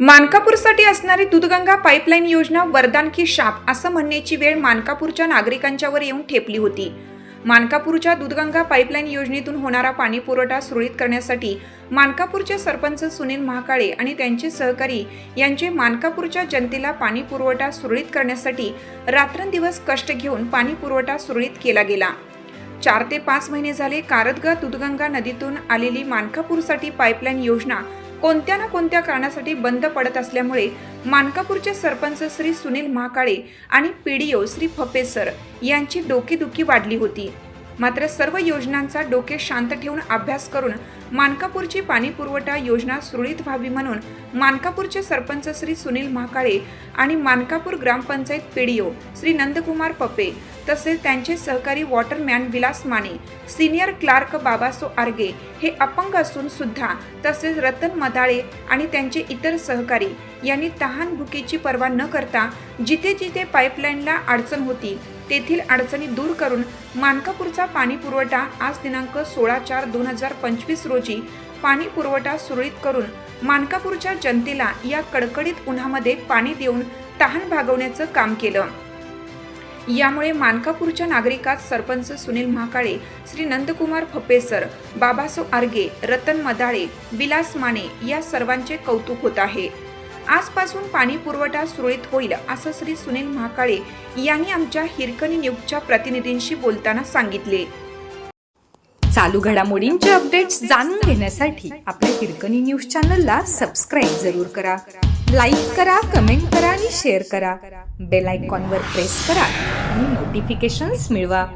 मानकापूरसाठी असणारी दूधगंगा पाईपलाईन योजना वरदान की शाप असं म्हणण्याची वेळ मानकापूरच्या नागरिकांच्यावर येऊन ठेपली होती. मानकापूरच्या दूधगंगा पाईपलाईन योजनेतून होणारा पाणी पुरवठा सुरळीत करण्यासाठी मानकापूरचे सरपंच सुनील महाकाळे आणि त्यांचे सहकारी यांचे मानकापूरच्या जनतेला पाणी पुरवठा सुरळीत करण्यासाठी रात्रंदिवस कष्ट घेऊन पाणी पुरवठा सुरळीत केला गेला. चार ते पाच महिने झाले कारदगा दूधगंगा नदीतून आलेली मानकापूरसाठी पाईपलाईन योजना कोणत्या ना कोणत्या कारणासाठी बंद पडत असल्यामुळे मानकापूरचे सरपंच श्री सुनील महाकाळे आणि पीडीओ श्री फपे सर यांची डोकेदुखी वाढली होती. मात्र सर्व योजनांचा डोके शांत ठेवून अभ्यास करून मानकापूरची पाणी पुरवठा योजना सुरळीत व्हावी म्हणून मानकापूरचे सरपंच श्री सुनील महाकाळे आणि मानकापूर ग्रामपंचायत पीडीओ श्री नंदकुमार पप्पे तसेच त्यांचे सहकारी waterman Vilas Mane senior clerk Babaso Arge हे अपंग असून सुद्धा तसेच रतन मदाळे आणि त्यांचे इतर सहकारी यांनी तहान भुकेची पर्वा न करता जिथे जिथे पाईपलाईनला अडचण होती तेथील अडचणी दूर करून मानकापूरचा पाणी पुरवठा आज दिनांक सोळा चार दोन हजार पंचवीस रोजी पाणी पुरवठा सुरळीत करून मानकापूरच्या जनतेला या कडकडीत उन्हामध्ये पाणी देऊन तहान भागवण्याचं काम केलं. यामुळे मानकापूरच्या नागरिकात सरपंच सुनील महाकाळे श्री नंदकुमार फपेसर बाबासो आर्गे रतन मदाळे विलास माने या सर्वांचे कौतुक होत आहे. आजपासून पाणी पुरवठा सुरळीत होईल असं श्री सुनील महाकाळे यांनी आमच्या हिरकणी न्यूजच्या प्रतिनिधींशी बोलताना सांगितले. चालू घडामोडींचे अपडेट्स जाणून घेण्यासाठी आपल्या हिरकणी न्यूज चॅनलला सबस्क्राईब जरूर करा. लाईक करा कमेंट करा आणि शेअर करा. बेल आयकॉनवर प्रेस करा आणि नोटिफिकेशन्स मिळवा.